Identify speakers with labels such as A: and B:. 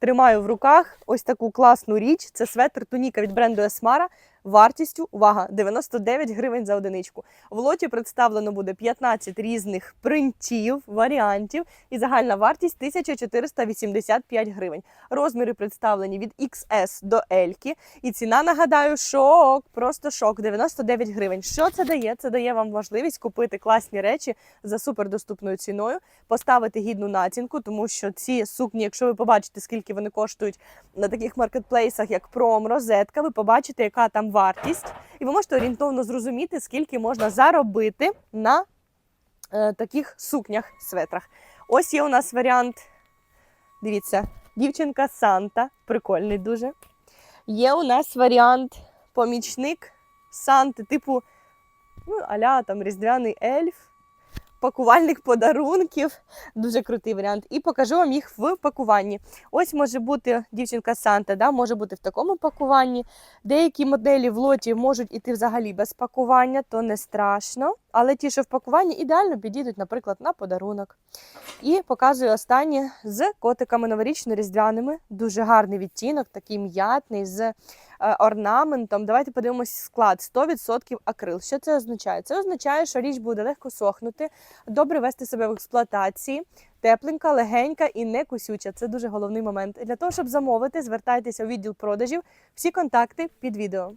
A: Тримаю в руках ось таку класну річ. Це светр туніка від бренду Esmara. Вартістю, увага, 99 гривень за одиничку. В лоті представлено буде 15 різних принтів, варіантів, і загальна вартість 1485 гривень. Розміри представлені від XS до L. І ціна, нагадаю, шок, просто шок, 99 гривень. Що це дає? Це дає вам можливість купити класні речі за супердоступною ціною, поставити гідну націнку, тому що ці сукні, якщо ви побачите, скільки вони коштують на таких маркетплейсах, як Пром, Розетка, ви побачите, яка там вартість, і ви можете орієнтовно зрозуміти, скільки можна заробити на е, таких сукнях, светрах. Ось є у нас варіант. Дивіться, дівчинка Санта, прикольний дуже. Є у нас варіант помічник Санти, типу, ну, аля там різдвяний ельф, пакувальник подарунків. Дуже крутий варіант. І покажу вам їх в пакуванні. Ось може бути дівчинка Санта, да, може бути в такому пакуванні. Деякі моделі в лоті можуть іти взагалі без пакування, то не страшно. Але ті, що в пакуванні, ідеально підійдуть, наприклад, на подарунок. І показую останні з котиками новорічно-різдвяними. Дуже гарний відтінок, такий м'ятний з е, орнаментом. Давайте подивимось склад: 100% акрил. Що це означає? Це означає, що річ буде легко сохнути, добре вести себе в експлуатації, тепленька, легенька і не кусюча. Це дуже головний момент. Для того, щоб замовити, звертайтеся у відділ продажів. Всі контакти під відео.